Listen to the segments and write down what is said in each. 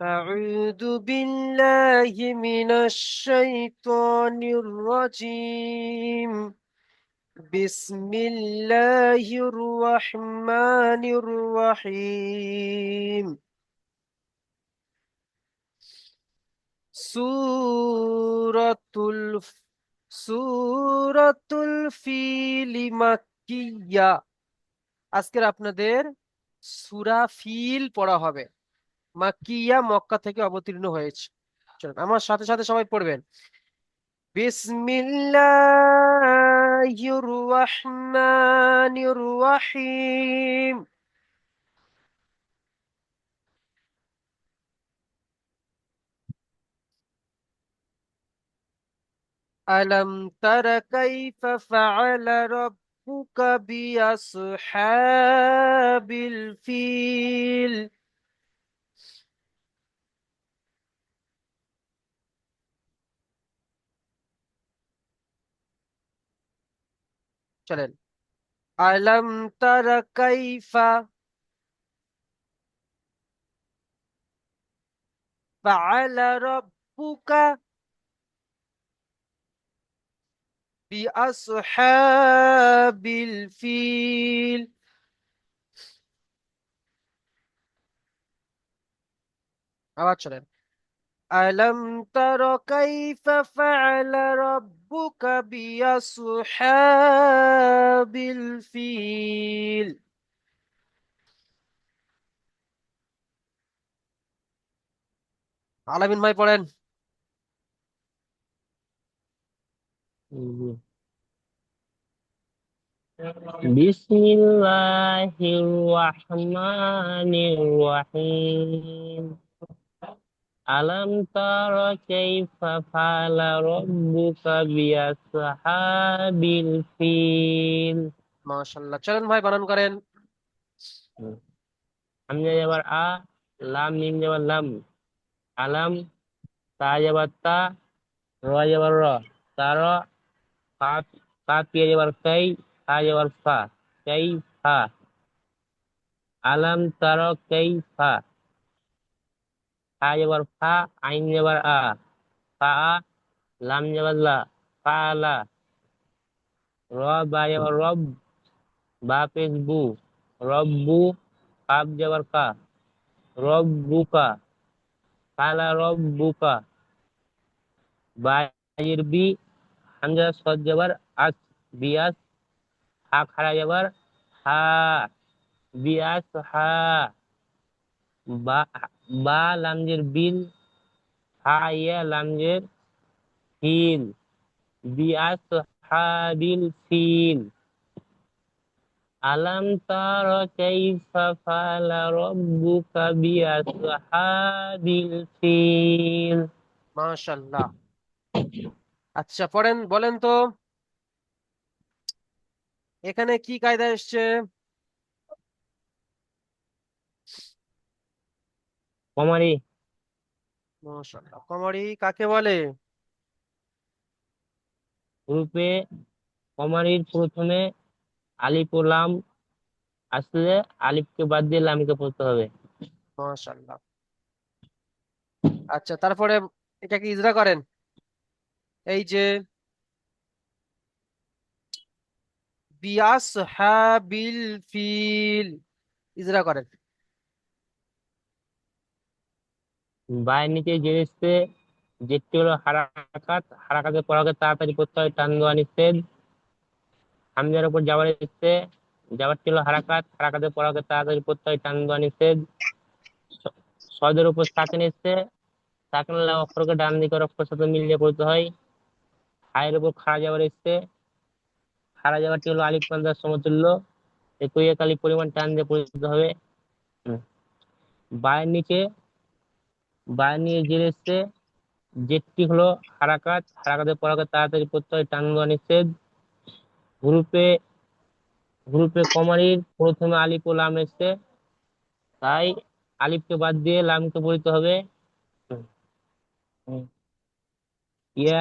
أعوذ بالله من الشيطان الرجيم بسم الله الرحمن الرحيم সূরাতুল সূরাতুল ফিল মাক্কিয়া আজকের আপনাদের সূরা ফিল পড়া হবে মাকিয়া মক্কা থেকে অবতীর্ণ হয়েছে। আমার সাথে সাথে সবাই পড়বেন। বিসমিল্লাহির রহমানির রহিম। আলম তর কাইফা ফাআল রাব্বুকা বিআসহাবিল ফিল। চলেন ألم تر كيف فعل ربك بأصحاب الفيل আবার চলেন ألم تر كيف فعل ربك بأصحاب الفيل আলামিন ভাই পড়েন বিসমিল্লাহির রহমানির রহিম আলাম তারা কাইফা ফাআলা রাব্বুকা বিআসহাবিল ফিল মাশাআল্লাহ। চলেন ভাই বানান করেন। হামজা যাবার আ লাম মিম যাবার লাম। আলাম তা যাবার তা র যাবার র। তার কাপ কাপ পিয়া যাবার কাই ফা যাবার ফা। কাই ফা। আলাম তার কাই ফা ফা যাবার ফা আইন যাবার আ ফা আ লাম যাবার লা ফা লা র বা যাবার রব বা পেশ বু রব্বু কাপ যাবার কা রব্বুকা কালা রব্বুকা বায়ের বি হামজা সদ যাবার আস বিয়াস হা খাড়া যাবার হা বিয়াস হা বা বা লামজের বিল, হা, ইয়া লামজের ফিল বিয়াস, হা, বিল ফিল আলাম তারা কাইফা ফাআলা রাব্বুকা বিআসহাবিল ফিল মাশাআল্লাহ আচ্ছা পড়েন, বলেন তো। এখানে কি কায়দা এসছে? কমারি। মাশাআল্লাহ। কমারি কাকে বলে? রূপে কমারির প্রথমে আলিফ ও লাম আসলে আলিফকে বাদ দিয়ে লামকে পড়তে হবে। মাশাআল্লাহ। আচ্ছা তারপরে এটাকে ইজরা করেন? এই যে বিআসহাবিল ফিল ইজরা করেন। বায়ের নিচে যে এসছে যেটি হলো হারাকাত, হারাকাতের পরাকে তাড়াতাড়ি পড়তে হয় টান দেওয়া নিষেধ হামজার উপর যাওয়ার এসছে যাওয়ারটি হলো হারাকাত, হারাকাতের পরাকে তাড়াতাড়ি পড়তে হয় টান দেওয়া নিষেধ সদের উপর সাকেন এসছে সাকেন অক্ষরকে ডান দিকের অক্ষর সাথে মিলিয়ে পড়তে হয়। হায়ের উপর খাড়া যাওয়ার এসছে খাড়া যাওয়ারটি হলো আলিফ পান্দার সমতুল্য। একই এক আলিফ পরিমাণ টান দিয়ে পড়তে হবে। বায়ের নিচে বায়ের নিচে জের এসছে। জেটটি হলো হারাকাত। হারাকাতের পরাকে তাড়াতাড়ি পড়তে হয় টান দেওয়া নিষেধ। গ্রুপে গ্রুপে কমারির প্রথমে আলিফ ও লাম এসছে। তাই আলিফকে বাদ দিয়ে লামকে পড়তে হবে। ইয়া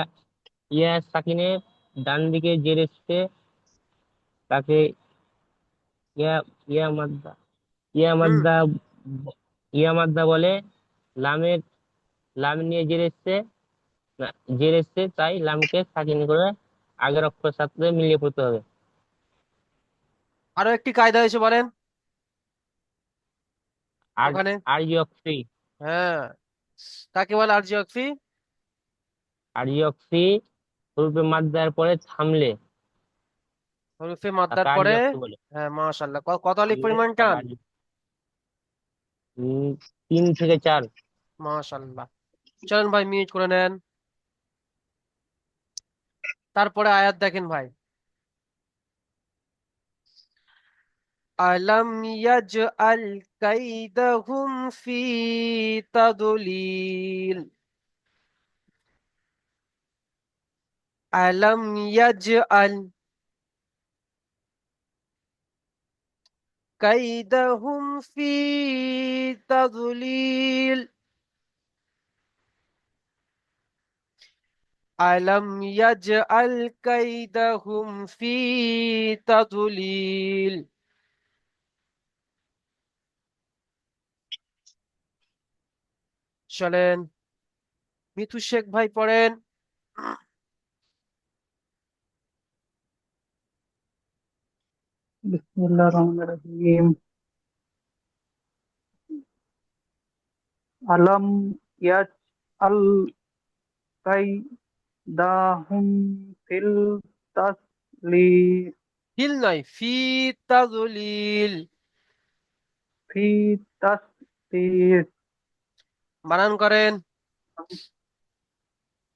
ইয়া সাকিনের ডান দিকে জের এসছে। তাকে ইয়া ইয়া মাদ্দা ইয়া মাদ্দা ইয়া মাদ্দা বলে লামের লাম নিয়ে জের এসছে জের এসছে তাই লামকে সাকিন করে আগের অক্ষর সাথে মিলিয়ে পড়তে হবে। আরও একটি কায়দা এসে বলেন। আর ওখানে। আরজি অক্সি হ্যাঁ। কাকে বলে পরে থামলে। হরফে মাদ্দার পরে? হ্যাঁ মাশাআল্লাহ। কত আলিফ পরিমাণ টান তিন থেকে চার। মাশাআল্লাহ চলেন ভাই মিউট করে নেন। তারপরে আয়াত দেখেন ভাই। আলম ইয়াজআল কাইদাহুম ফি তাদলিল। আলম ইয়াজআল কাইদাহুম ফি তাদলিল আলম ইয়াজআল কাইদাহুম ফি তাদলিল চলেন মিথু শেখ ভাই পড়েন। বিসমুল্লাহ রহমান রহিম আলম ইয়াজ আল কাই দাহুম ফিল তাসলিল ফিল নয় ফি তাজলিল ফি তাসলিল বানান করেন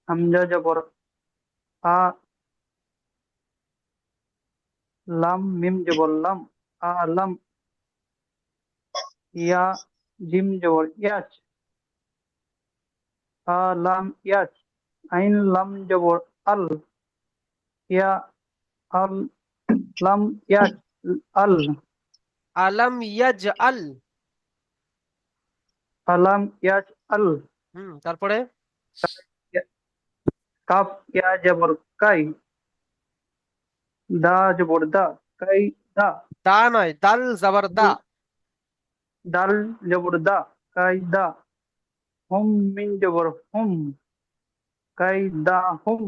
হামজা জবর আ লাম মিম জবর লাম আলম ইয়া জিম জবর ইয়াচ আলাম ইয়াচ আইন লাম জবর আল ইয়া আল লাম ইয়াচ আল আলম ইয়াজআল আলাম ইয়াচ আল। হুম তারপরে? কাফ ইয়া জবর কাই। দা জবর দা কাই দা দা নয় দাল জাবার দা দাল জবর দা কাই দা হুম মিন জবর হুম কাই দা হুম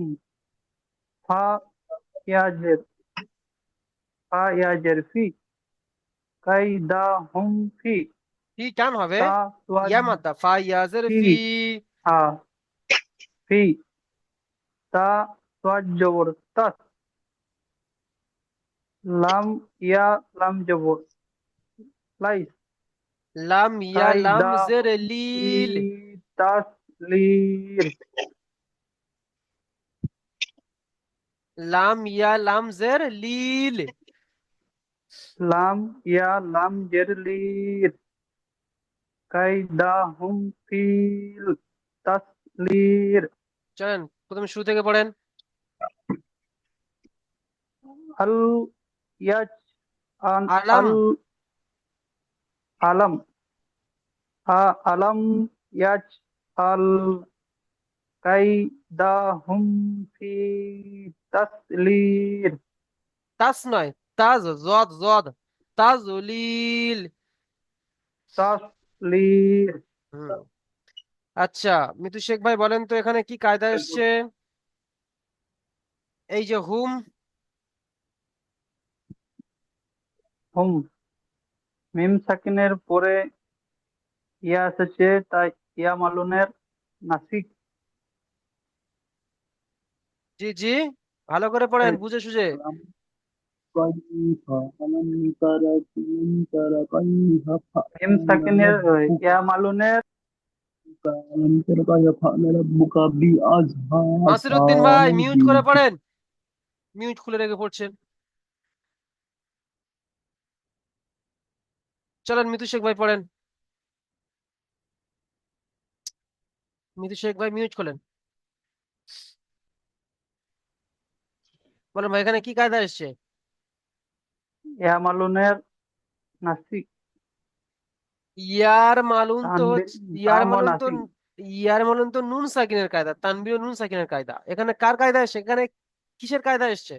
ফা ইয়া জের ফা ইয়া জের ফি কাই দা হুম ফি ফি টান হবে তা তোয়া ইয়া মাদ্দা ফা ইয়াজের ফি। ফি হা ফি তা তোয়া জবর তাস লাম ইয়া লাম জবর। লাইস লাম ইয়া লাম জের লিল। তাসলির লাম ইয়া লাম জের লিল। লাম ইয়া লাম জের জেরলির কাইদাহুম ফিল তাসলির চলেন প্রথমে শুরু থেকে পড়েন। আল ইয়াজ কাইদাহুম ফি তাসলির তাস নয় তাজ জদ জদ তাজলিল তাসলির আচ্ছা মিতু শেখ ভাই বলেন তো এখানে কি কায়দা এসছে এই যে হুম হুম মিম সাকিনের পরে ইয়া এসেছে তাই ইয়া মালুনের নাসিক। জি জি ভালো করে পড়েন বুঝে সুঝে। মিম সাকিনের ইয়া মালুনের। নাসিরউদ্দিন ভাই মিউট করে পড়েন। মিউট খুলে রেখে পড়ছেন। চলেন মিতু শেখ ভাই পড়েন। মিতু শেখ ভাই মিউট খোলেন বলেন ভাই এখানে কি কায়দা এসছে? ইয়া মালুনের নাসিক। ইয়ার মালুন তো ইয়ার মালুন তো। ইয়ার মালুন তো নুন সাকিনের কায়দা তানবীর ও নুন সাকিনের কায়দা। এখানে কার কায়দা এসছে? এখানে কিসের কায়দা এসছে?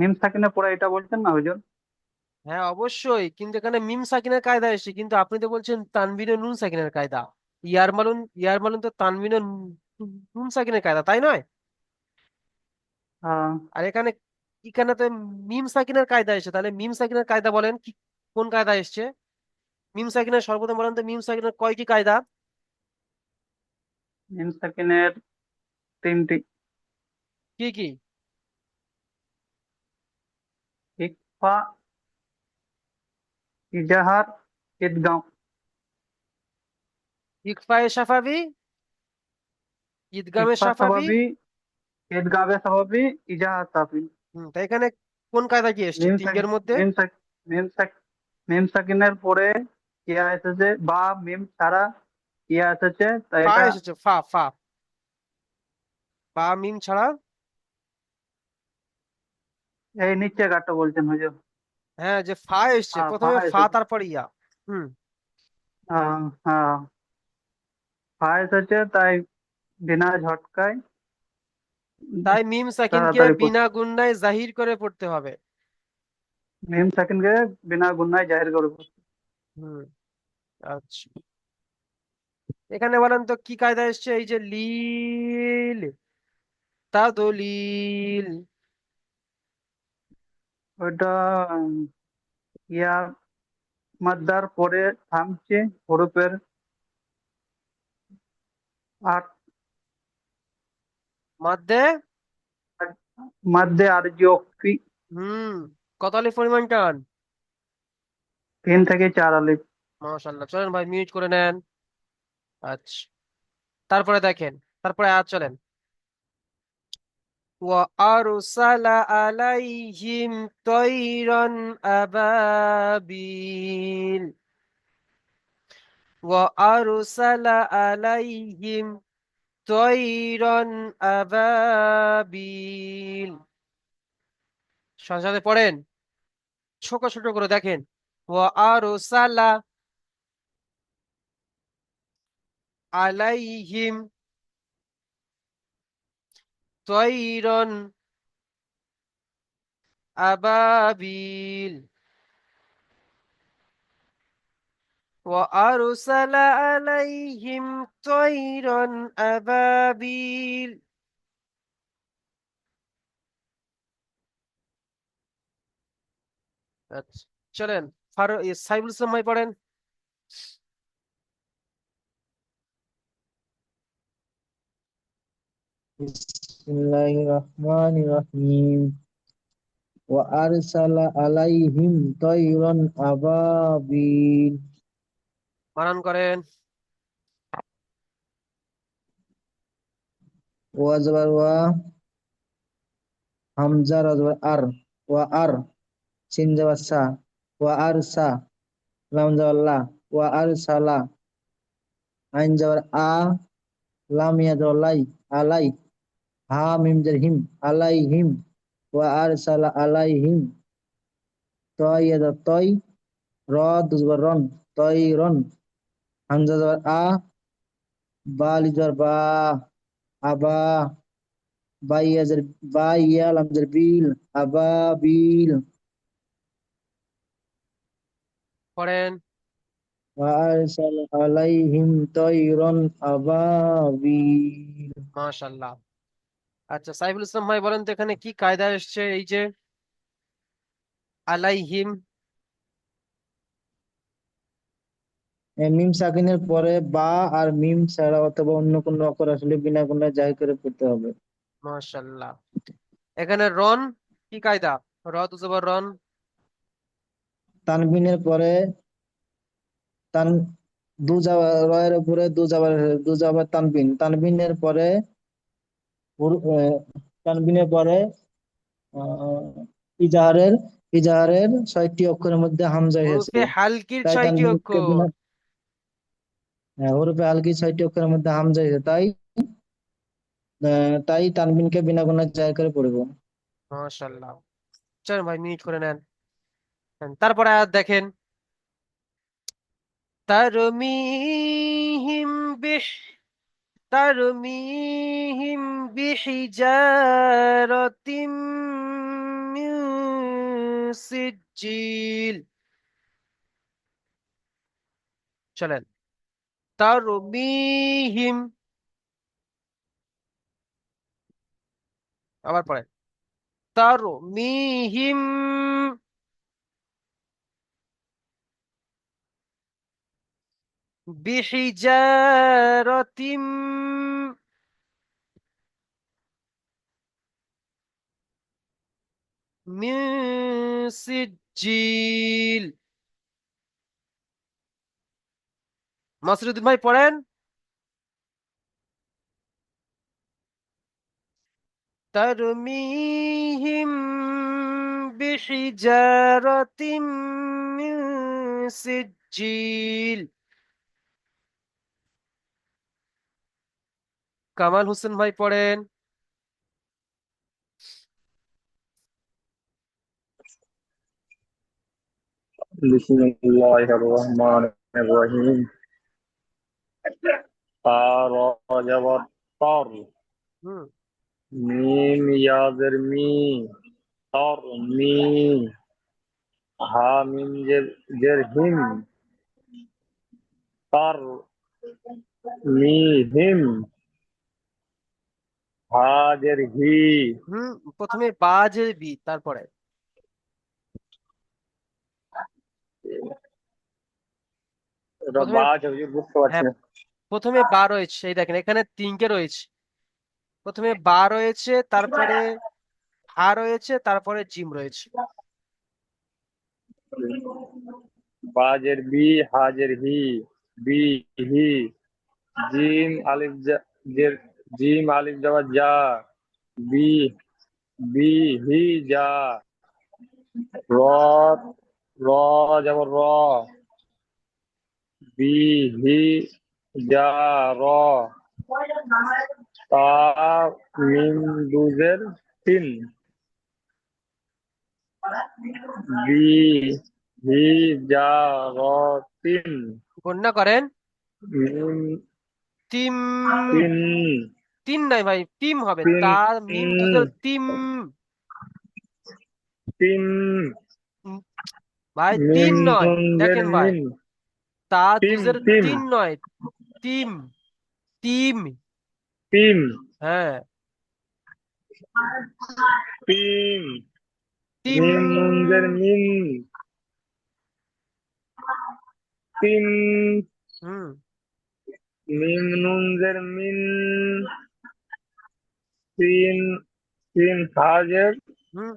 মিম সাকিনের পরে এটা বলছেন না হুজুর হ্যাঁ অবশ্যই। কিন্তু এখানে মিম সাকিনের কায়দা এসেছে। কিন্তু আপনি তো বলছেন তানবিন নুন সাকিনের কায়দা। ইয়ার মালুন ইয়ার মালুন তো তানবিন নুন নুন সাকিনের কায়দা তাই নয়? হ্যাঁ। আর এখানে এখানে তো মিম সাকিনের কায়দা এসেছে। তাহলে মিম সাকিনের কায়দা বলেন কি কোন কায়দা এসছে? মিম সাকিনের সর্বপ্রথম বলেন তো মিম সাকিনের কয়টি কায়দা? মিম সাকিনের তিনটি। কি কি? ইকফা ইজাহার ঈদগাম ইকফায়ে সাফাবি ইকফা সাফাবি ঈদগামে সাবাবি ইজাহার সাফি হুম তা এখানে কোন কায়দা কি এসছে? মিম তিনটের মধ্যে? মিম সাক মিম সাক মিম সাকিনের পরে ইয়া এসেছে? বা মিম ছাড়া ইয়া এসেছে? তাই ফা এটা এসেছে ফা ফা। বা মিম ছাড়া এই নিচে কাটটা বলছেন হুজুর হ্যাঁ যে ফা এসছে হ্যাঁ, প্রথমে ফা। তারপর ইয়া হুম। হ্যাঁ হ্যাঁ। ফা এসেছে তাই বিনা ঝটকায় তাই মিম সাকিনকে বিনা গুণনায় জাহির করে পড়তে হবে। মিম সাকিনকে বিনা গুণায় জাহির করে পড়তে। হুম আচ্ছা। এখানে বলেন তো কি কায়দা এসছে? এই যে লিল তাদলিল ওইটা ইয়া মাদ্দার পরে থামছে হরফের আর মধ্যে মাদ্দে আরজি অক্ষি। হুম কত আলিফ পরিমাণ টান? তিন থেকে চার আলিফ। মাশাআল্লাহ চলেন ভাই মিউট করে নেন। আচ্ছা তারপরে দেখেন তারপরে আর চলেন। وأرسل عليهم طيرا أبابيل وأرسل عليهم طيرا أبابيل সাথে সাথে পড়েন ছোট ছোট করে দেখেন وأرسل عليهم طيرا أبابيل وأرسل عليهم طيرا أبابيل আচ্ছা চলেন ফারু এ, সাইফুল ইসলাম ভাই পড়েন Bismillahirrahmanirrahim. Wa arsala alaihim tayran ababil. Maran koren. Wa zabar wa. Hamzar azbar ar. Wa ar. Sin jawasa wa arsa lam jawalla wa arsala ain jawar a. Lam yadolai alai. لاي علي ها ميم زبر هم عليهم وأرسل عليهم طي زبر طي را زبر رن طيرا Hamza জবর আ বা লিজর বা আবা বাইয়া জের বাইয়া লাম জের বিল আবাবিল পড়েন وأرسل عليهم طيرا أبابيل মাশাআল্লাহ আচ্ছা সাইফুল ইসলাম ভাই বলেন তো এখানে কি কায়দা এসছে? এই যে আলাইহিম। মিম সাকিনের পরে বা আর মিম ছাড়া অথবা অন্য কোনো অক্ষর আসলে বিনা গুণায় জাহির করে পড়তে হবে। মাশাআল্লাহ। এখানে রন কি কায়দা? র দুজবর রন? তানবিনের পরে তান দু জাবার রয়ের উপরে দু জাবার দু জাবার তানবিন তানবিনের পরে তানবিনের পরে ইজাহারের ইজাহারের ছয়টি অক্ষরের মধ্যে হামজা এসেছে হালকির তাই ছয়টি অক্ষর। বিনা হ্যাঁ, ছয়টি অক্ষরের মধ্যে হামজা এসেছে তাই তাই তানবিনকে বিনা গুণায় জাহির করে পড়ব। মাশাআল্লাহ। চলেন ভাই মিউট করে নেন। তারপরে আয়াত দেখেন। তারমিহিম বিহ তারমিহিম বিহিজারাতিম من سجيل চলেন তারমিহিম আবার পড়েন তারমিহিম বিহিজারাতিম মিন সিজ্জিল মাসরুদ্দিন ভাই পড়েন ترميهم بحجارة من سجيل কামাল হোসেন ভাই পড়েন। বিসমিল্লাহির রহমানির রহিম। তার। মিম ইয়াজের মি তার মি। হা মিম জের জের হিম। তার মি হিম। বাজের ঘি। হুম প্রথমে বাজের বি তারপরে? এটা প্রথমে বাজ বুঝতে পারছি হ্যাঁ না প্রথমে বা রয়েছে এই দেখেন এখানে তিনকে রয়েছে। প্রথমে বা রয়েছে তারপরে হা রয়েছে তারপরে জিম রয়েছে। বাজের B Hajer he be he gym আলিফ জের জিম আলিফ যাওয়া যা বি বি হি যা। র র যাব র। বি হি যা র। তা মিম দুজের তিন। বি হি যা র তিন। গণনা করেন। তিম তিন। তিন নাই ভাই তিম হবে। তিন, তা মিম তিম। তিন। ভাই তিন নয় দেখেন ভাই। তা। তিন নয় তিম তিম। তিন হ্যাঁ। তিন তিম। মিম মিম। তিন। হুম। মিম নুনজের মিন তিন তিন হাজের হুম?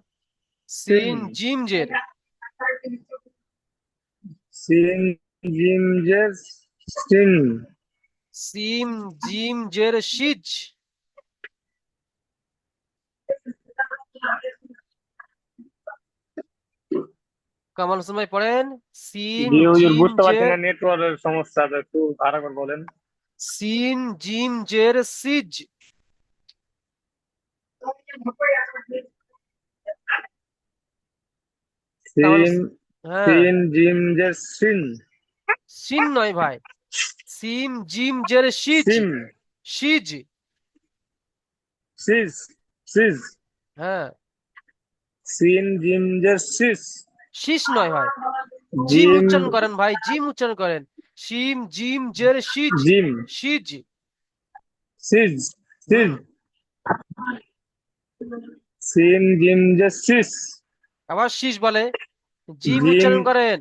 সিন তিন। জিম জের সিন জিম জের সিন সিম জিম জের সিজ। কামাল হোসেন ভাই পড়েন? সিন বুঝতে পারছি না নেটওয়ার্কের সমস্যা তো একটু আরেকবার বলেন। সিন জিম জের সিজ। সিন সিন জিম জের সিন সিন নয় ভাই। সিম জিম জের সিজ সিম সিজ সিস সিস হ্যাঁ। সিন জিম জের সিস শীষ নয় ভাই। জিম জিম উচ্চারণ করেন ভাই জিম উচ্চারণ করেন। সিম জিম জের সিজ জিম সিজ সিজ সিজ সিন জিম জের সিস আবার শীষ বলে। জিম জিম। উচ্চারণ করেন।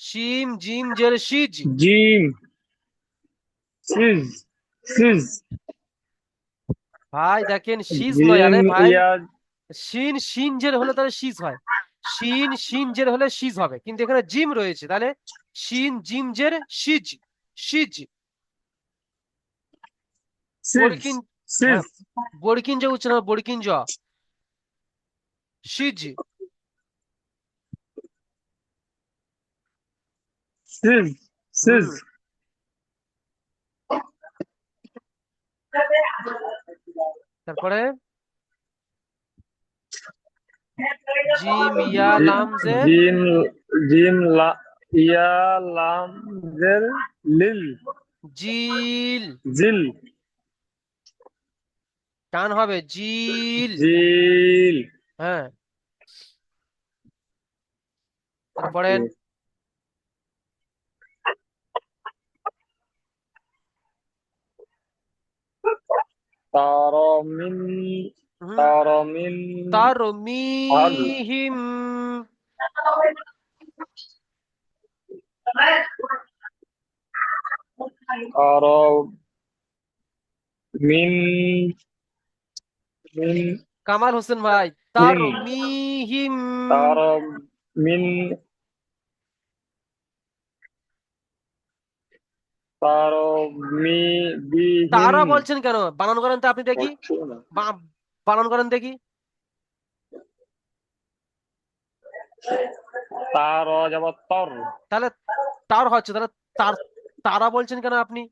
সিম জিম জের সিজ জিম। সিজ সিজ ভাই দেখেন শীষ নয় আরে জিম ভাই। ইয়া শিন শিন জের হলে তাহলে শীষ হয়। শিন শিন জের হলে শীষ হবে। কিন্তু এখানে জিম রয়েছে। তাহলে শিন জিম জের সিজ সিজ সিজ উচ্চারণ হবে, বড়কিন জ সিজ সিজ সিজ হুম। তারপরে জিম ইয়া লাম জের জিম জিম লা ইয়া লাম জের লিল। জিল। জিল। টান হবে জিল জিল হ্যাঁ। তারপরে তারমিন তারমিন। তারমিহিম। তারমিন। কামাল হোসেন ভাই তার মিহিম। তার মিন। তারা বলছেন কেন? বানান করেন তো আপনি দেখি। বানান করেন দেখি। তার তর। তাহলে তার হচ্ছে তাহলে তার তারা বলছেন কেন আপনি?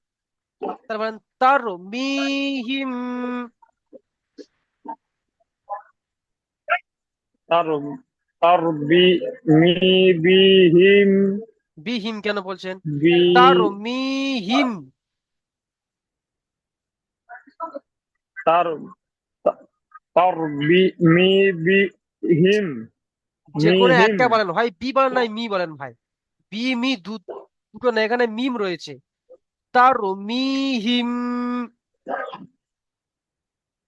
তার মিহিম। তার বি মি বিহিম বিহিম কেন বলছেন? বি। তার মিহিম তার তার বি মি বিহিম যে কোনো একটা বলেন হয় বি বলেন নাই মি বলেন ভাই। বি মি দুটো না এখানে মিম রয়েছে। তার মিহিম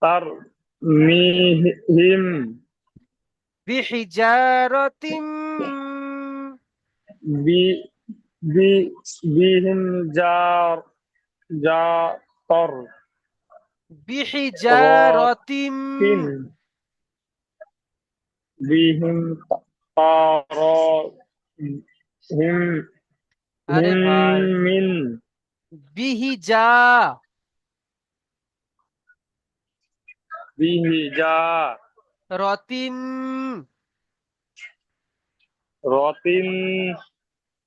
তার মিহিম বিহিজারাতিম। বি বি বিহিম যা যা তর। বিহিজারাতিম। বিহিম তার হিম মিন। বিহিজা। বিহি রতিম রতিন।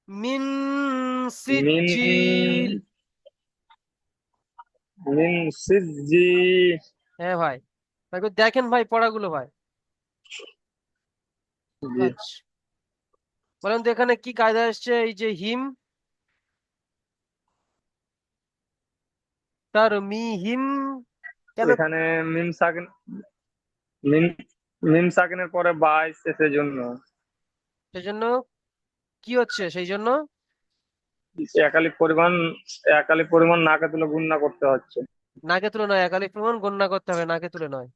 মিন সিজিল মিন সিজি হ্যাঁ ভাই ভাই দেখেন ভাই পড়াগুলো ভাই। আচ্ছা। বলেন তো এখানে কি কায়দা এসছে এই যে হিম? তার মি হিম। এখানে মিম সাকিন মিম মিম সাকিনের পরে এসের জন্য সেই জন্য কি হচ্ছে সেই জন্য একালিক পরিমাণ একালিক পরিমাণ নাকে তুলে গুণনা করতে হচ্ছে। নাকে তুলে নয় একালিক প্রমাণ গণনা করতে হবে নাকে তুলে নয়।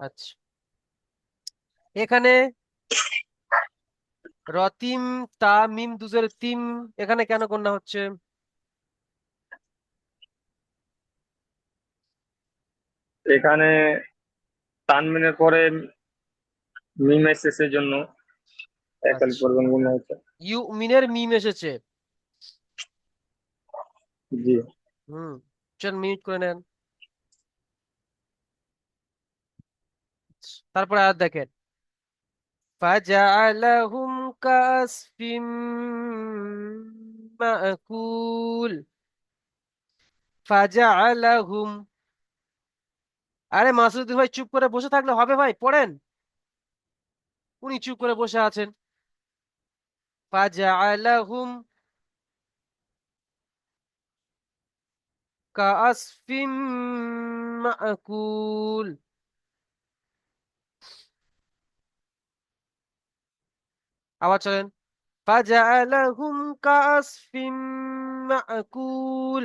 আচ্ছা। এখানে রতিম তা মিম দুজের তিম এখানে কেন গণনা হচ্ছে? এখানে তানমিনের পরে মিম এসেছে জন্য। একালিক আচ্ছা। পরিমাণ মিম এসেছে। জি। হুম চল মিউট করে নেন। তারপরে আর দেখেন। ফাজআলাহুম কাসফিম মাকুল। ফাজআলাহুম আরে মাসুদুদ্দিন ভাই, চুপ করে বসে থাকলে হবে ভাই, পড়েন। উনি চুপ করে বসে আছেন। ফাজআলাহুম কাসফিম মাকুল। আবার চলেন। ফাজআলাহুম কাসফিম মাকুল।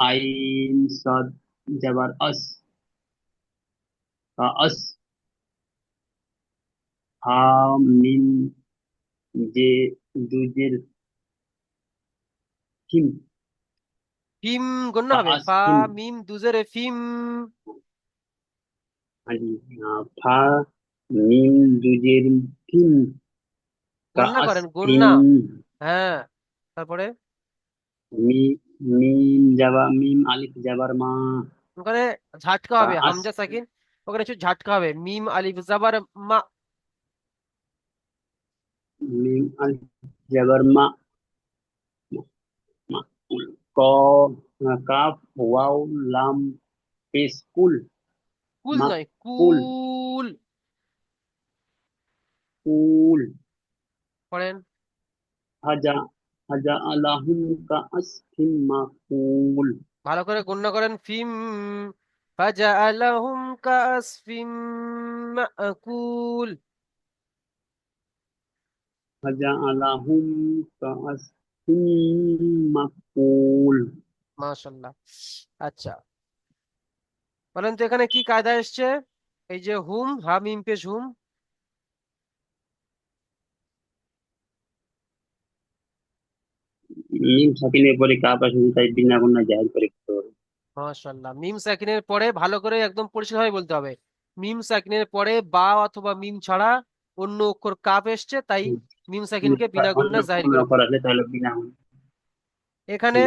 আইন সাদ জবর আস আস হা মিম যে দুজের হিম ফিম গণ্য হবে। ফা মিম দুজেরে ফিম ফা মিম দুজের ফিম গণ্য করেন গণ্য। হ্যাঁ তারপরে? মি মিম জাবা মিম আলিফ জাবার মা ওখানে ঝাটকা হবে আস- হামজা সাকিন ওখানে একটু ঝাটকা হবে মিম আলিফ জাবার মা মিম আলিফ জাবার মা মা ক কাফ ওয়াও লাম পেশ কুল কুল মা- নয় কুল। কুল কুল পড়েন হাজা ভালো করে গণনা করেন ফিম ফাজাআলাহুম কাআসফিম মাকুল। মাকুল। মাশাআল্লাহ। আচ্ছা। বলেন তো এখানে কি কায়দা এসছে? এই যে হুম হা মিম পেশ হুম। মিম সাকিনের পরে কাপ আসে তাই বিনা গুণা জাহির করে করতে হবে। মাশাআল্লাহ মিম সাকিনের পরে ভালো করে একদম পরিষ্কারভাবে বলতে হবে। মিম সাকিনের পরে বা অথবা মিম ছাড়া অন্য অক্ষর কাপ এসছে তাই মিম সাকিনকে বিনা গুণনা জাহির করে তাহলে বিনা এখানে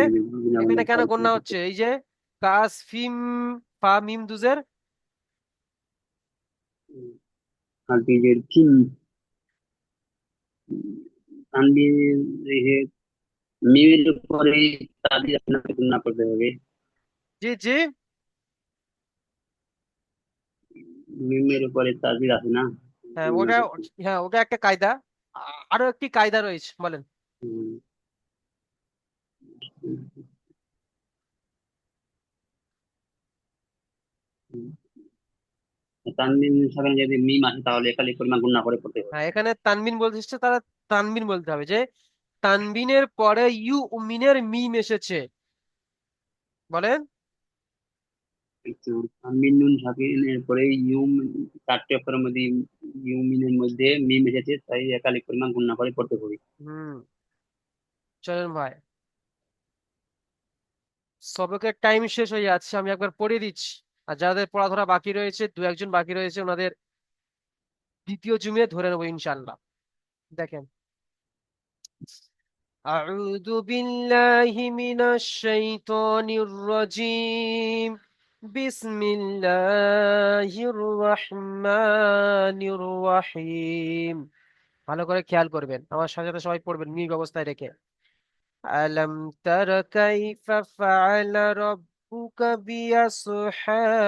এখানে কেন জাহির হচ্ছে? এই যে কাস ফিম ফা মিম দুজের হাফিজের ফিম। তানবীর রেখে মিমের পরে তাদের আপনাকে করতে হবে। জি জি। মিমের পরে তাজির আছে না? হ্যাঁ ওটা হ্যাঁ ওটা একটা কায়দা। আরও একটি কায়দা রয়েছে বলেন। যদি মিম আসে তাহলে একালি পরিমাণ গুণা করে পড়তে হবে। হ্যাঁ এখানে তানবিন বলতে তারা তানবিন বলতে হবে যে তানবিনের পরে ইউ মিনের মিম এসেছে। বলেন। তানবিন নুন সাকিনের পরে ইউম চারটি অক্ষরের মধ্যে ইউমিনের মধ্যে মিম এসেছে তাই একালি পরিমাণ করে পড়তে হুম। চলেন ভাই। সবকের টাইম শেষ হয়ে যাচ্ছে আমি একবার পড়িয়ে দিচ্ছি। আর যাদের পড়াধরা বাকি রয়েছে দু একজন বাকি রয়েছে ওনাদের দ্বিতীয় জুমে ধরে নেব ইনশাল্লাহ দেখেন। أعوذ بالله من الشيطان الرجيم بسم الله الرحمن الرحيم ভালো করে খেয়াল করবেন আমার সাথে সাথে সবাই পড়বেন মিম অবস্থায় রেখে ألم تر كيف فعل ربك بأصحاب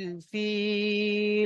الفيل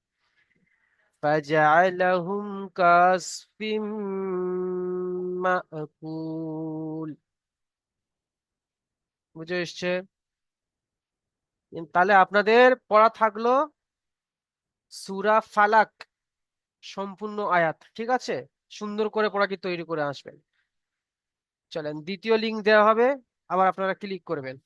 فجعلهم كعصف مأكول বুঝে এসছে উম, তাহলে আপনাদের পড়া থাকলো সূরা ফালাক সম্পূর্ণ আয়াত ঠিক আছে সুন্দর করে পড়াটি তৈরি করে আসবেন চলেন দ্বিতীয় লিঙ্ক দেওয়া হবে আবার আপনারা ক্লিক করবেন